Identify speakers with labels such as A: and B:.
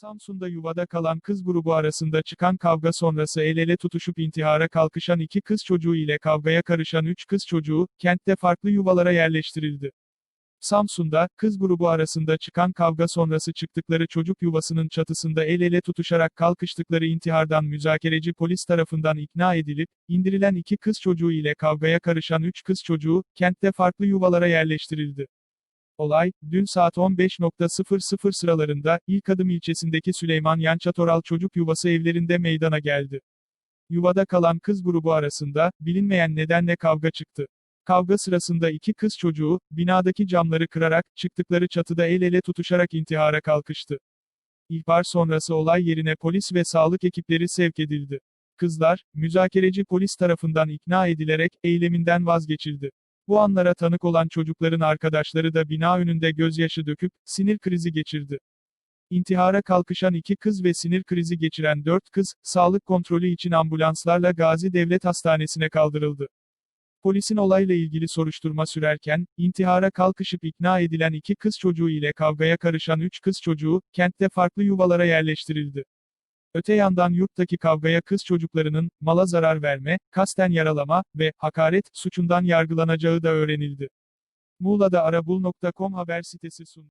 A: Samsun'da yuvada kalan kız grubu arasında çıkan kavga sonrası el ele tutuşup intihara kalkışan iki kız çocuğu ile kavgaya karışan üç kız çocuğu, kentte farklı yuvalara yerleştirildi. Samsun'da, kız grubu arasında çıkan kavga sonrası çıktıkları çocuk yuvasının çatısında el ele tutuşarak kalkıştıkları intihardan müzakereci polis tarafından ikna edilip, indirilen iki kız çocuğu ile kavgaya karışan üç kız çocuğu, kentte farklı yuvalara yerleştirildi. Olay, dün saat 15.00 sıralarında, İlk Adım ilçesindeki Süleyman Yançatoral Çocuk Yuvası evlerinde meydana geldi. Yuvada kalan kız grubu arasında, bilinmeyen nedenle kavga çıktı. Kavga sırasında iki kız çocuğu, binadaki camları kırarak, çıktıkları çatıda el ele tutuşarak intihara kalkıştı. İhbar sonrası olay yerine polis ve sağlık ekipleri sevk edildi. Kızlar, müzakereci polis tarafından ikna edilerek, eyleminden vazgeçildi. Bu anlara tanık olan çocukların arkadaşları da bina önünde gözyaşı döküp, sinir krizi geçirdi. İntihara kalkışan iki kız ve sinir krizi geçiren dört kız, sağlık kontrolü için ambulanslarla Gazi Devlet Hastanesi'ne kaldırıldı. Polisin olayla ilgili soruşturma sürerken, intihara kalkışıp ikna edilen iki kız çocuğu ile kavgaya karışan üç kız çocuğu, kentte farklı yuvalara yerleştirildi. Öte yandan yurttaki kavgaya kız çocuklarının, mala zarar verme, kasten yaralama ve hakaret suçundan yargılanacağı da öğrenildi. Muğla'da arabul.com haber sitesi sun.